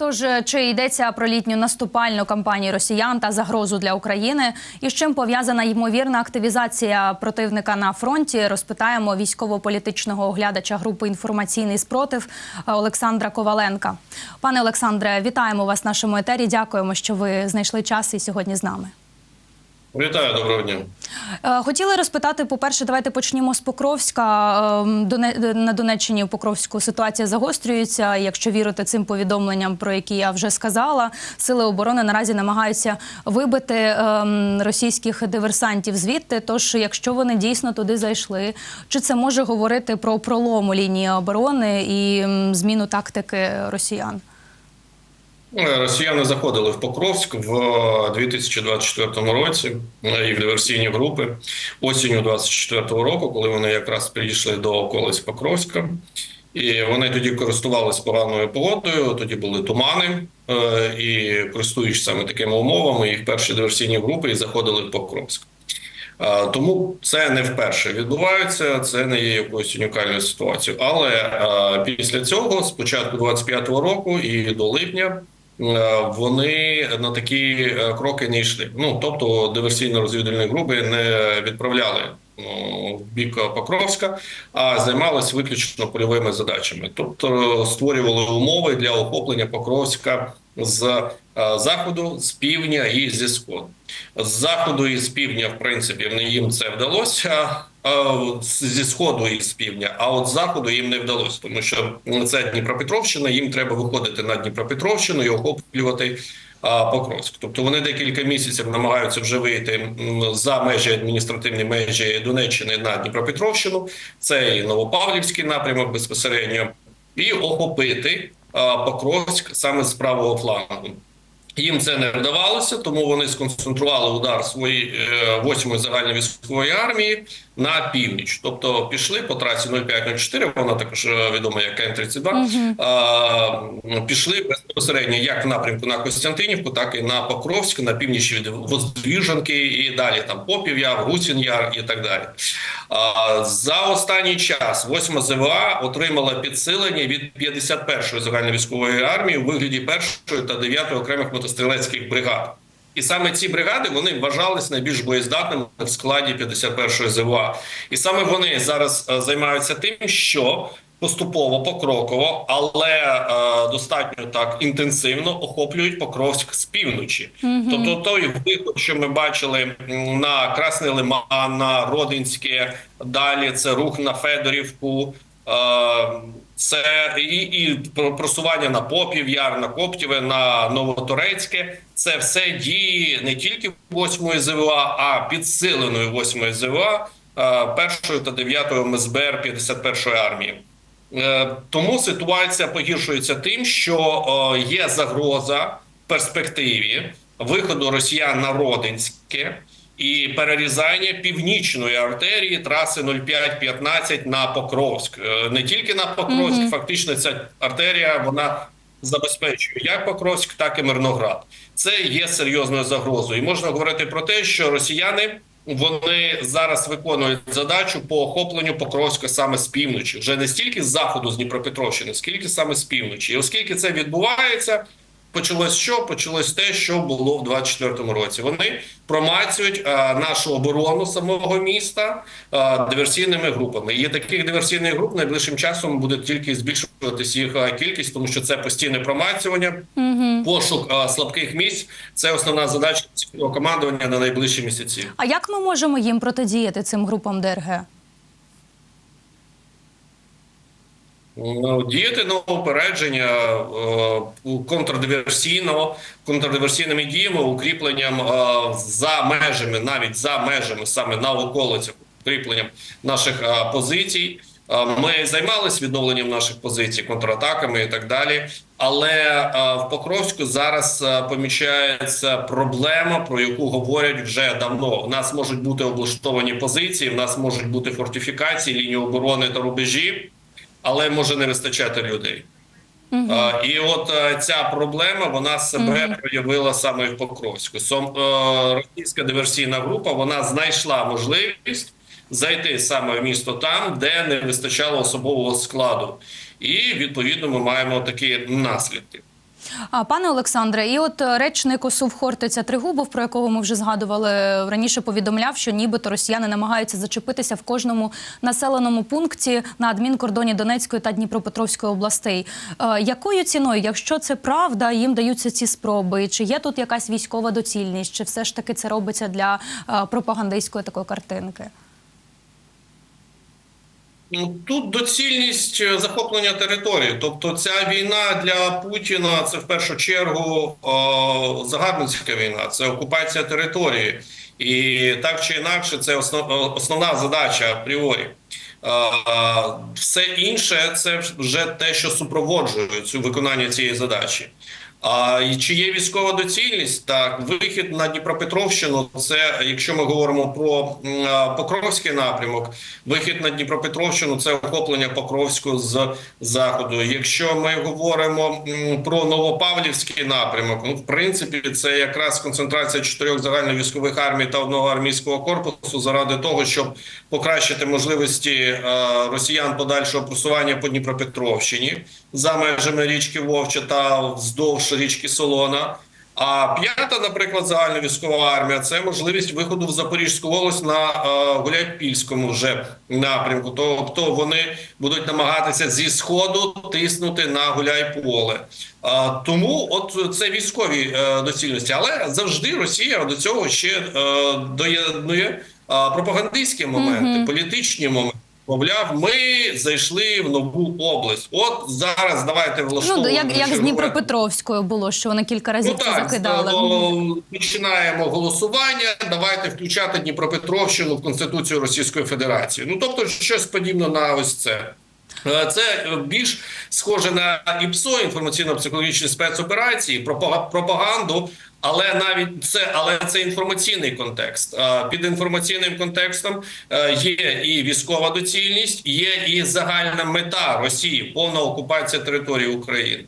Тож е, чи йдеться про літню наступальну кампанію росіян та загрозу для України, і з чим пов'язана ймовірна активізація противника на фронті? Розпитаємо військово-політичного оглядача групи інформаційний спротив Олександра Коваленка. Пане Олександре, вітаємо вас в нашому етері. Дякуємо, що ви знайшли час і сьогодні з нами. Вітаю, доброго дня. Е, Хотіли розпитати, по-перше, давайте почнімо з Покровська. Е, Доне- На Донеччині в Покровську ситуація загострюється. Якщо вірити цим повідомленням, про які я вже сказала, сили оборони наразі намагаються вибити ем, російських диверсантів звідти. Тож, якщо вони дійсно туди зайшли, чи це може говорити про пролому лінії оборони і зміну тактики росіян? Е, Росіяни заходили в Покровськ в 2024 році е, і в диверсійні групи осінню 24 року, коли вони якраз підійшли до околиць Покровська. І вони тоді користувалися поганою погодою. Тоді були тумани, е, і користуючись саме такими умовами, їх перші диверсійні групи і заходили в Покровськ. Е, Тому це не вперше відбувається, це не є якоюсь унікальною ситуацією. Але е, після цього, з початку 25-го року і до липня, е, вони на такі е, кроки не йшли. Ну тобто диверсійно-розвідувальні групи не відправляли ну, в бік Покровська, а займалися виключно польовими задачами, тобто створювали умови для охоплення Покровська з е, заходу, з півдня і зі сходу. З заходу і з півдня, в принципі, їм це вдалося. З- Зі сходу і з півдня, а от з заходу їм не вдалося, тому що це Дніпропетровщина. Їм треба виходити на Дніпропетровщину і охоплювати Покровськ. Тобто вони декілька місяців намагаються вже вийти за межі адміністративні межі Донеччини на Дніпропетровщину. Це і Новопавлівський напрямок безпосередньо, і охопити Покровськ саме з правого флангу. Їм це не вдавалося, тому вони сконцентрували удар своєї е, 8-ї загальної військової армії на північ. Тобто пішли по трасі 0504, вона також е, відома як Н-32, е, пішли безпосередньо як в напрямку на Костянтинівку, так і на Покровськ, на північ від Воздвіженки і далі там Попів'яр, Гусін-Яр і так далі. А, За останній час 8 ЗВА отримала підсилення від 51-ї загальновійськової армії у вигляді 1-ї та 9-ї окремих мотострілецьких бригад. І саме ці бригади вони вважались найбільш боєздатними в складі 51-ї ЗВА. І саме вони зараз е, займаються тим, що поступово покроково, але е, достатньо так інтенсивно охоплюють Покровськ з півночі. Тобто той виход, що ми бачили на Красний Лиман, на Родинське, далі це рух на Федорівку. е, Це і, і про- просування на Попів, Яр, на Коптєве, на Новоторецьке. Це все дії не тільки 8-ї ЗВА, а підсиленої 8-ї ЗВА, е, 1-ї та 9-ї МСБР 51-ї армії. Е, Тому ситуація погіршується тим, що е, є загроза в перспективі виходу росіян на Родинське і перерізання північної артерії траси 05-15 на Покровськ. Е, Не тільки на Покровськ, фактично ця артерія вона забезпечує як Покровськ, так і Мирноград. Це є серйозною загрозою. І можна говорити про те, що росіяни вони зараз виконують задачу по охопленню Покровська саме з півночі, вже не стільки з заходу з Дніпропетровщини, скільки саме з півночі. І оскільки це відбувається, почалось що? Почалось те, що було в 24-му році. Вони промацюють а, нашу оборону самого міста а, диверсійними групами. І таких диверсійних груп найближчим часом буде тільки збільшуватися їх а, кількість, тому що це постійне промацювання, пошук а, слабких місць. Це основна задача цього командування на найближчі місяці. А як ми можемо їм протидіяти цим групам ДРГ? Ну, Діяти на упередження е, контрдиверсійного, контрдиверсійними діями, укріпленням е, за межами, навіть за межами, саме на околицях, укріпленням наших е, позицій. Ми займалися відновленням наших позицій, контратаками і так далі. Але в Покровську зараз помічається проблема, про яку говорять вже давно. У нас можуть бути облаштовані позиції, в нас можуть бути фортифікації, лінії оборони та рубежі але може не вистачати людей. А, і от е, ця проблема вона себе проявила саме в Покровську. Сом, е, російська диверсійна група вона знайшла можливість зайти саме в місто там, де не вистачало особового складу, і відповідно ми маємо такі наслідки. Пане Олександре, і от е, речник ОСУВ Хортиця Тригубов, про якого ми вже згадували раніше, повідомляв, що нібито росіяни намагаються зачепитися в кожному населеному пункті на адмінкордоні Донецької та Дніпропетровської областей. Е, Якою ціною, якщо це правда, їм даються ці спроби? Чи є тут якась військова доцільність? Чи все ж таки це робиться для е, пропагандистської такої картинки? Ну, Тут доцільність е, захоплення території. Тобто, ця війна для Путіна це в першу чергу о, загарбницька війна, це окупація території, і так чи інакше, це основ, основна задача апріорі. Е, Все інше це вже те, що супроводжує цю виконання цієї задачі. А і чи є військова доцільність? Так, вихід на Дніпропетровщину. Це якщо ми говоримо про Покровський напрямок, вихід на Дніпропетровщину це охоплення Покровську з заходу. Якщо ми говоримо про Новопавлівський напрямок, ну в принципі, це якраз концентрація чотирьох загальновійськових армій та одного армійського корпусу заради того, щоб покращити можливості росіян подальшого просування по Дніпропетровщині за межами річки Вовча та вздовж річки Солона. А п'ята, наприклад, загальна військова армія це можливість виходу в Запорізьку область на е, Гуляйпільському вже напрямку. Тобто вони будуть намагатися зі сходу тиснути на Гуляйполе. А, тому от це військові е, доцільності, але завжди Росія до цього ще е, доєднує е, пропагандистські моменти, політичні моменти. Мовляв, ми зайшли в нову область. От зараз давайте Ну як, як з Дніпропетровською було, що вони кілька разів Ну так, закидали. о, починаємо голосування. Давайте включати Дніпропетровщину в Конституцію Російської Федерації. Ну тобто, щось подібне на ось це. Е, Це більш схоже на ІПСО, інформаційно-психологічні спецоперації, пропага- пропаганду. Але навіть це, але це інформаційний контекст. Е, Під інформаційним контекстом е, є і військова доцільність, є і загальна мета Росії повна окупація території України.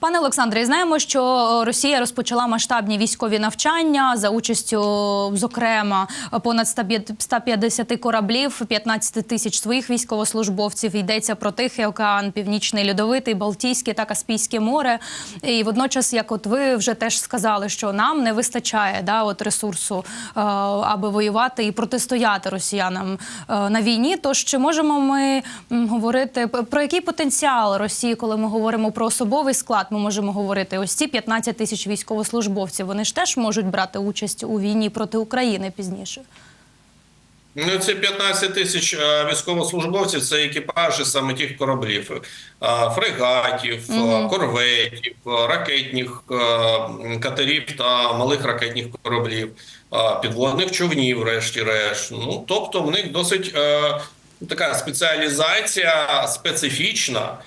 Пане Олександре, знаємо, що е, Росія розпочала масштабні військові навчання за участю, зокрема, понад 150 кораблів, 15 тисяч своїх військовослужбовців. Йдеться про Тихий океан, Північний Льодовитий, Балтійське та Каспійське море. І водночас, як от ви вже теж сказали, що нам не вистачає да, от ресурсу, е, аби воювати і протистояти росіянам е, на війні. Тож чи можемо ми говорити про який потенціал Росії, коли ми говоримо про особовий склад, ми можемо говорити ось ці 15 тисяч військовослужбовців. Вони ж теж можуть брати участь у війні проти України пізніше. Ну, це 15 тисяч е, військовослужбовців. Це екіпажі саме тих кораблів, е, фрегатів, е, корветів, ракетних катерів та малих ракетних кораблів, підводних човнів, врешті-решт. Ну тобто, в них досить така спеціалізація специфічна.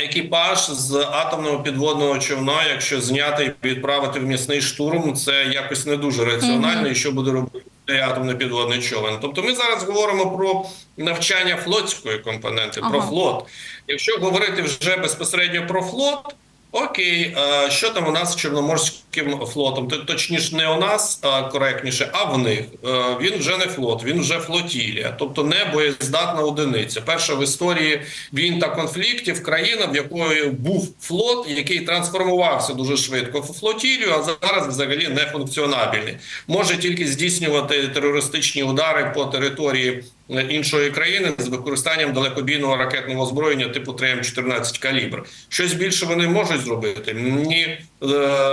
Екіпаж з атомного підводного човна, якщо зняти і відправити в м'ясний штурм, це якось не дуже раціонально. І що буде робити атомний підводний човен? Тобто, ми зараз говоримо про навчання флотської компоненти, про флот. Якщо говорити вже безпосередньо про флот. Окей, е, що там у нас з Чорноморським флотом? Точніше, не у нас коректніше, а в них. Е, Він вже не флот, він вже флотілія, тобто не боєздатна одиниця. Перша в історії війн та конфліктів країна, в якої був флот, який трансформувався дуже швидко в флотілію, а зараз взагалі не функціонабельний. Може тільки здійснювати терористичні удари по території іншої країни з використанням далекобійного ракетного озброєння типу 3М14 калібр. Щось більше вони можуть зробити. Ні, е,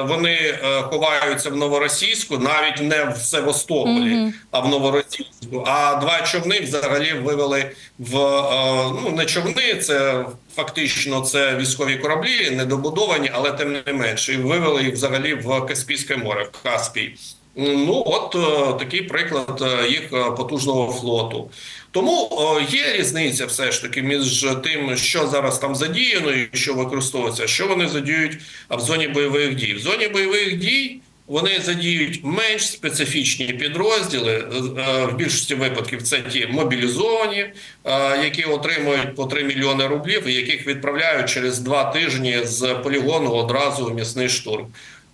вони е, ховаються в новоросійську, навіть не в Севастополі, а в новоросійську. А два човни взагалі вивели в е, ну не човни, це фактично це військові кораблі, недобудовані, але тим не менше, і вивели їх взагалі в Каспійське море, в Каспій. Ну, от е, такий приклад е, їх е, потужного флоту. Тому є різниця все ж таки між тим, що зараз там задіяно і що використовується, що вони задіють в зоні бойових дій. В зоні бойових дій вони задіють менш специфічні підрозділи. В більшості випадків це ті мобілізовані, які отримують по 3 мільйони рублів, яких відправляють через два тижні з полігону одразу в м'ясний штурм.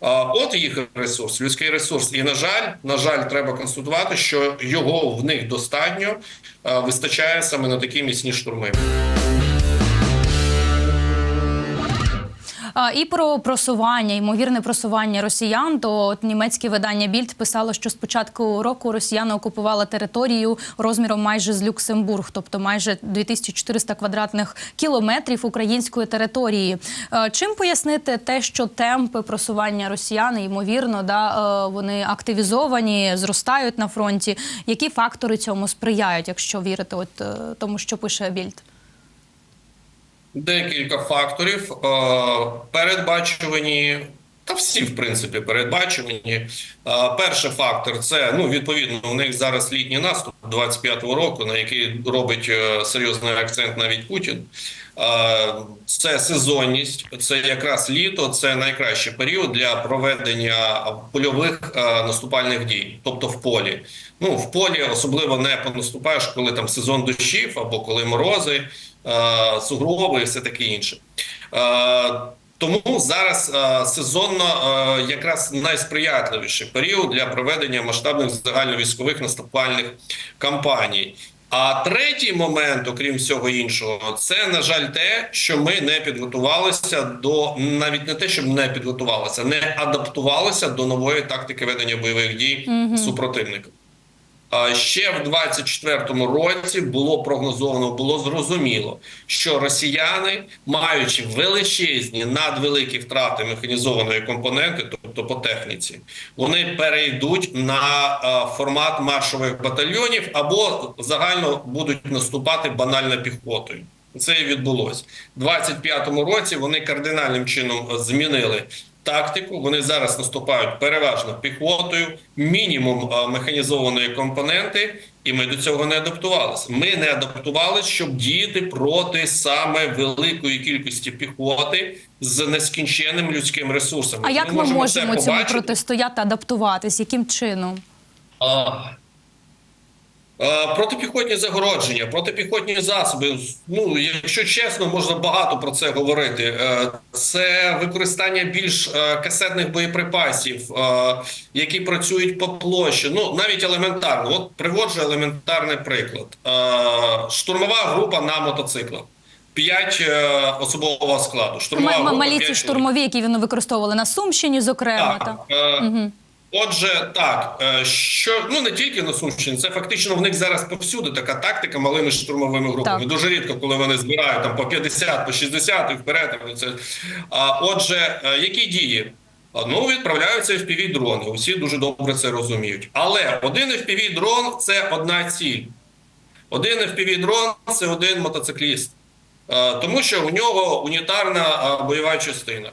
От їх ресурс, людський ресурс. І на жаль, на жаль, треба констатувати, що його в них достатньо вистачає саме на такі міцні штурми. І про просування, ймовірне просування росіян. То от німецьке видання Більд писало, що з початку року росіяни окупували територію розміром майже з Люксембург, тобто майже 2400 квадратних кілометрів української території. Чим пояснити те, що темпи просування росіян, ймовірно, да, е, вони активізовані, зростають на фронті. Які фактори цьому сприяють, якщо вірити от е, тому, що пише Більд? Декілька факторів е, передбачувані. Та всі, в принципі, передбачувані. Е, Перший фактор це ну відповідно. У них зараз літній наступ 25-го року, на який робить е, серйозний акцент навіть Путін. Це сезонність, це якраз літо, це найкращий період для проведення польових наступальних дій, тобто в полі. Ну в полі особливо не понаступаєш, коли там сезон дощів або коли морози, сугроби і все таке інше. Тому зараз сезонно якраз найсприятливіший період для проведення масштабних загальновійськових наступальних кампаній. А третій момент, окрім всього іншого, це на жаль те, що ми не підготувалися до навіть не те, щоб не підготувалися, не адаптувалися до нової тактики ведення бойових дій супротивника. Ще в 24-му році було прогнозовано, було зрозуміло, що росіяни, маючи величезні надвеликі втрати механізованої компоненти, тобто по техніці, вони перейдуть на е, формат маршових батальйонів або загально будуть наступати банально піхотою. Це і відбулось У 25-му році. Вони кардинальним чином змінили тактику. Вони зараз наступають переважно піхотою, мінімум е, механізованої компоненти, і ми до цього не адаптувалися. Ми не адаптувалися, щоб діяти проти саме великої кількості піхоти з нескінченним людським ресурсом. А як ми це можемо цьому протистояти, адаптуватись? Яким чином? А, Протипіхотні загородження, протипіхотні засоби. Ну, якщо чесно, можна багато про це говорити. Е, Це використання більш е, касетних боєприпасів, е, які працюють по площі. Ну, навіть елементарно. От приводжу елементарний приклад: Е, штурмова група на мотоциклах. П'ять е, особового складу. Штурмова Малі ці штурмові, які вони використовували на Сумщині, зокрема. Так, Та. е, Отже, так е, що ну не тільки на Сумщині, це фактично в них зараз повсюди така тактика малими штурмовими групами. Так. Дуже рідко, коли вони збирають там по 50, по 60 і вперед. Це а отже, е, які дії? Ну, відправляються fpv дрони. Усі дуже добре це розуміють. Але один fpv дрон це одна ціль. Один fpv дрон це один мотоцикліст, Е, тому що у нього унітарна бойова частина.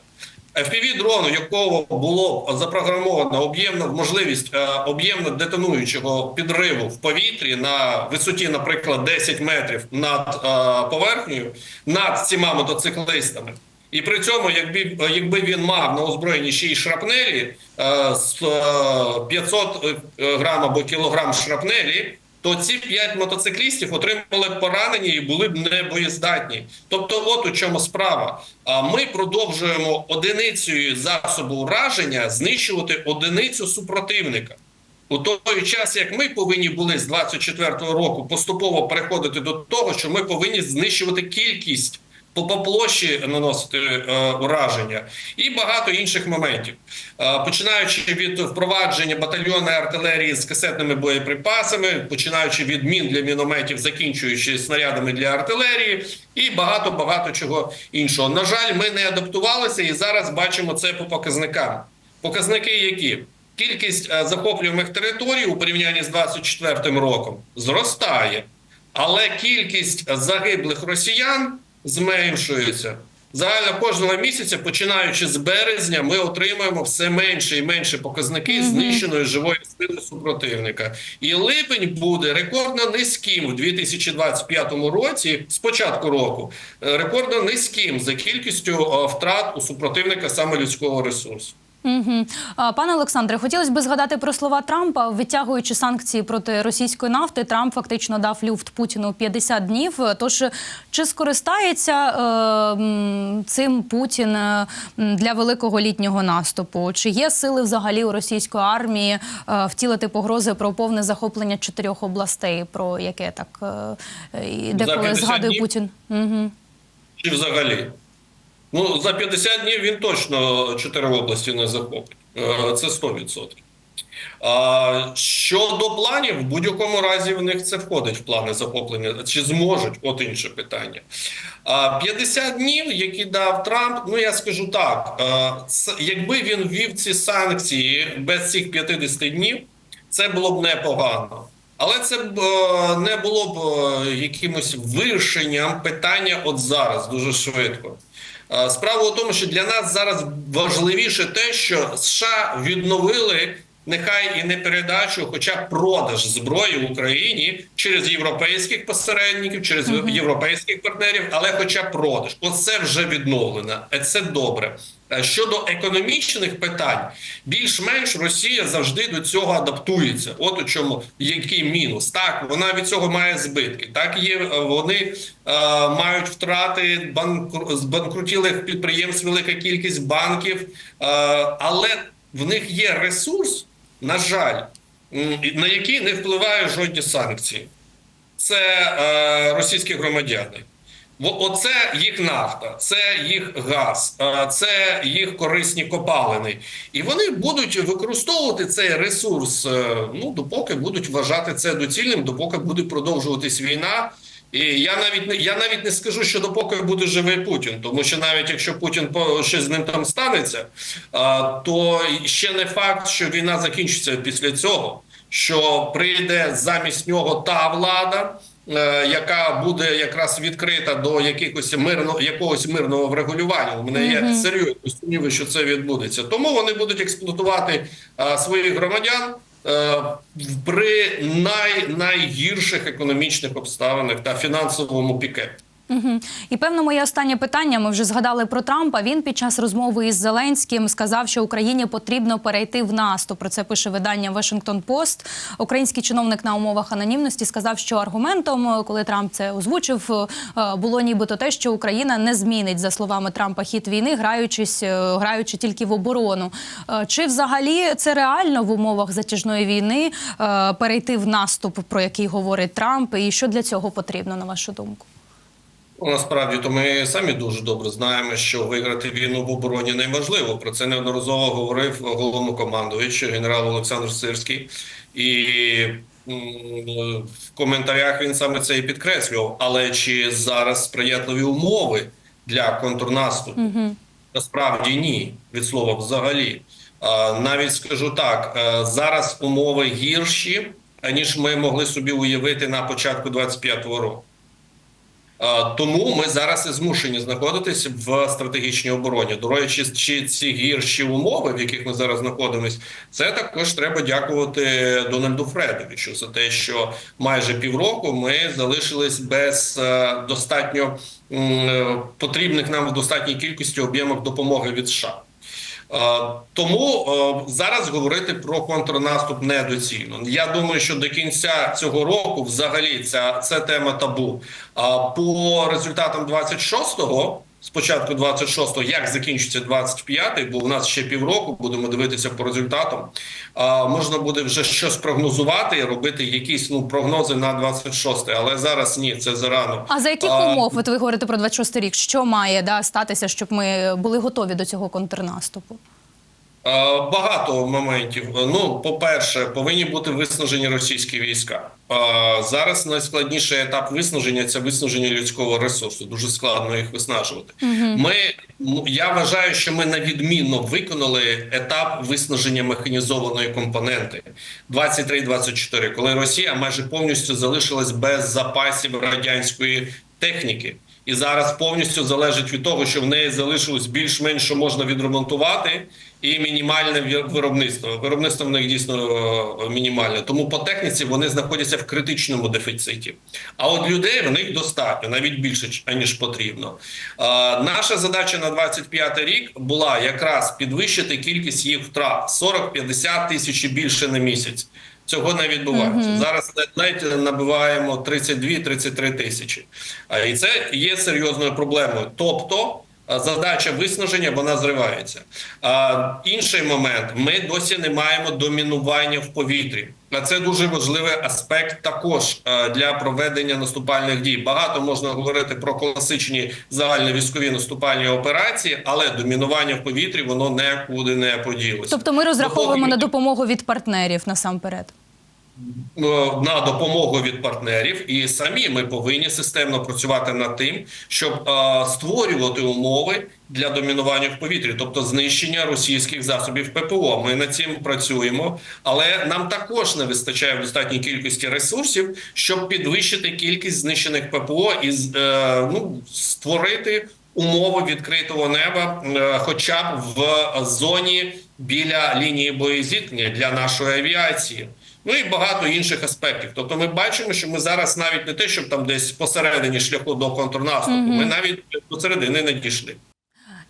Fpv дрон, у якого було запрограмовано об'ємно можливість е, об'ємно детонуючого підриву в повітрі на висоті, наприклад, 10 метрів над е, поверхнею, над цими мотоциклистами. І при цьому, якби, якби він мав на озброєнні ще й шрапнелі е, з е, 500 грам або кілограм шрапнелі, то ці п'ять мотоциклістів отримали поранені і були б небоєздатні. Тобто, от у чому справа. А ми продовжуємо одиницею засобу ураження знищувати одиницю супротивника. У той час, як ми повинні були з 24-го року поступово переходити до того, що ми повинні знищувати кількість по, площі наносити е, ураження і багато інших моментів, е, починаючи від впровадження батальйонної артилерії з касетними боєприпасами, починаючи від мін для мінометів, закінчуючи снарядами для артилерії, і багато багато чого іншого. На жаль, ми не адаптувалися і зараз бачимо це по показникам. Показники, які кількість е, захоплюємих територій у порівнянні з 24 роком зростає, але кількість загиблих росіян зменшується. Загально кожного місяця, починаючи з березня, ми отримуємо все менше і менше показники знищеної живої сили супротивника. І липень буде рекордно низьким у 2025 році, з початку року, е, рекордно низьким за кількістю е, втрат у супротивника саме людського ресурсу. Угу. Пане Олександре, хотілося б згадати про слова Трампа. Витягуючи санкції проти російської нафти, Трамп фактично дав люфт Путіну 50 днів. Тож чи скористається е, цим Путін е, для великого літнього наступу? Чи є сили взагалі у російської армії е, втілити погрози про повне захоплення чотирьох областей, про яке так е, деколи згадує днів? Путін? Угу. Чи взагалі? Ну за 50 днів він точно чотири області не захопить. Е, Це 100%. А щодо планів, в будь-якому разі в них це входить в плани захоплення. Чи зможуть? От інше питання. А 50 днів, які дав Трамп, ну я скажу так: е, якби він ввів ці санкції без цих 50 днів, це було б непогано. Але це б е, не було б якимось вирішенням питання от зараз дуже швидко. Справа у тому, що для нас зараз важливіше те, що США відновили нехай і не передачу, хоча б продаж зброї в Україні через європейських посередників, через європейських партнерів, але хоча б продаж. Оце вже відновлено. Це добре. Е, Щодо економічних питань, більш-менш Росія завжди до цього адаптується. От у чому який мінус. Так, вона від цього має збитки. Так є е, вони е, мають втрати банкру... збанкрутілих підприємств, велика кількість банків, е, але в них є ресурс, на жаль, на який не впливають жодні санкції. Це е, російські громадяни. Оце їх нафта, це їх газ, це їх корисні копалини. І вони будуть використовувати цей ресурс, е, ну допоки будуть вважати це доцільним, допоки буде продовжуватись війна. І я навіть не я навіть не скажу, що допоки буде живий Путін, тому що навіть якщо Путін по щось з ним там станеться, то ще не факт, що війна закінчиться після цього, що прийде замість нього та влада, яка буде якраз відкрита до якихось мирно якогось мирного врегулювання. У мене є серйозні сумніви, що це відбудеться. Тому вони будуть експлуатувати а, своїх громадян. е, При най, найгірших економічних обставинах та фінансовому піке. І певно, моє останнє питання. Ми вже згадали про Трампа. Він під час розмови із Зеленським сказав, що Україні потрібно перейти в наступ. Про це пише видання Washington Post. Український чиновник на умовах анонімності сказав, що аргументом, коли Трамп це озвучив, е, було нібито те, що Україна не змінить за словами Трампа хід війни, граючись, е, граючи тільки в оборону. Е, Чи взагалі це реально в умовах затяжної війни перейти в наступ, про який говорить Трамп, і що для цього потрібно, на вашу думку? Ну, Насправді, то ми самі дуже добре знаємо, що виграти війну в обороні неможливо. Про це неодноразово говорив головнокомандуючий генерал Олександр Сирський, і в коментарях він саме це і підкреслював. Але чи зараз сприятливі умови для контрнаступу? Насправді ні, від слова взагалі. Навіть скажу так: зараз умови гірші, аніж ми могли собі уявити на початку 25-го року. Е, Тому ми зараз і змушені знаходитися в стратегічній обороні. До речі, чи ці гірші умови, в яких ми зараз знаходимося, це також треба дякувати Дональду Фредовичу за те, що майже півроку ми залишились без е, достатньо е, потрібних нам в достатній кількості об'ємок допомоги від США. Е, Тому е, зараз говорити про контрнаступ недоцільно. Я думаю, що до кінця цього року взагалі ця це тема табу. По результатам 26-го, спочатку 26-го, як закінчиться 25-й, бо у нас ще півроку будемо дивитися по результатам. а, Можна буде вже щось прогнозувати і робити якісь ну прогнози на 26-й, але зараз ні, це зарано. А за яких А, умов, от ви говорите про 26 рік, що має да, статися, щоб ми були готові до цього контрнаступу? Е, Багато моментів. Ну, по-перше, повинні бути виснажені російські війська. Е, Зараз найскладніший етап виснаження це виснаження людського ресурсу. Дуже складно їх виснажувати. Ми я вважаю, що ми навідмінно виконали етап виснаження механізованої компоненти 23-24, коли Росія майже повністю залишилась без запасів радянської техніки. І зараз повністю залежить від того, що в неї залишилось більш-менш що можна відремонтувати, і мінімальне виробництво. Виробництво в них дійсно е, мінімальне. Тому по техніці вони знаходяться в критичному дефіциті. А от людей в них достатньо, навіть більше аніж потрібно. Е, Наша задача на 25 рік була якраз підвищити кількість їх втрат 40-50 тисяч і більше на місяць. Цього не відбувається. Зараз навіть набиваємо 32-33 тисячі. І це є серйозною проблемою. Тобто, задача виснаження вона зривається. А, інший момент: ми досі не маємо домінування в повітрі. А це дуже важливий аспект також для проведення наступальних дій. Багато можна говорити про класичні загальновійськові наступальні операції, але домінування в повітрі воно нікуди не поділося. Тобто ми розраховуємо Допоки- на допомогу від партнерів насамперед. Е, на допомогу від партнерів, і самі ми повинні системно працювати над тим, щоб е, створювати умови для домінування в повітрі, тобто знищення російських засобів ППО. Ми над цим працюємо, але нам також не вистачає в достатній кількості ресурсів, щоб підвищити кількість знищених ППО і е, ну, створити. Умови відкритого неба, хоча б в зоні біля лінії боєзіткнення для нашої авіації. Ну і багато інших аспектів. Тобто, ми бачимо, що ми зараз навіть не те, щоб там десь посередині шляху до контрнаступу, ми навіть до середини не дійшли.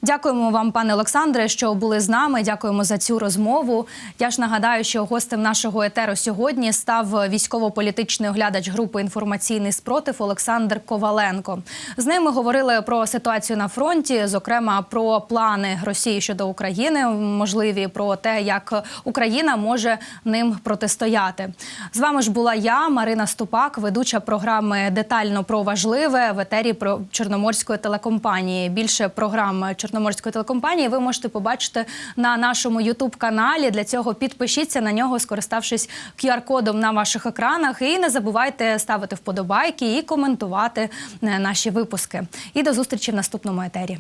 Дякуємо вам, пане Олександре, що були з нами. Дякуємо за цю розмову. Я ж нагадаю, що гостем нашого етеру сьогодні став військово-політичний оглядач групи інформаційний спротив Олександр Коваленко. З ним ми говорили про ситуацію на фронті, зокрема про плани Росії щодо України, можливі про те, як Україна може ним протистояти. З вами ж була я, Марина Ступак, ведуча програми детально про важливе в етері про Чорноморської телекомпанії. Більше програм Чорноморської телекомпанії ви можете побачити на нашому Ютуб каналі. Для цього підпишіться на нього, скориставшись QR-кодом на ваших екранах. І не забувайте ставити вподобайки і коментувати е, наші випуски. І до зустрічі в наступному етері.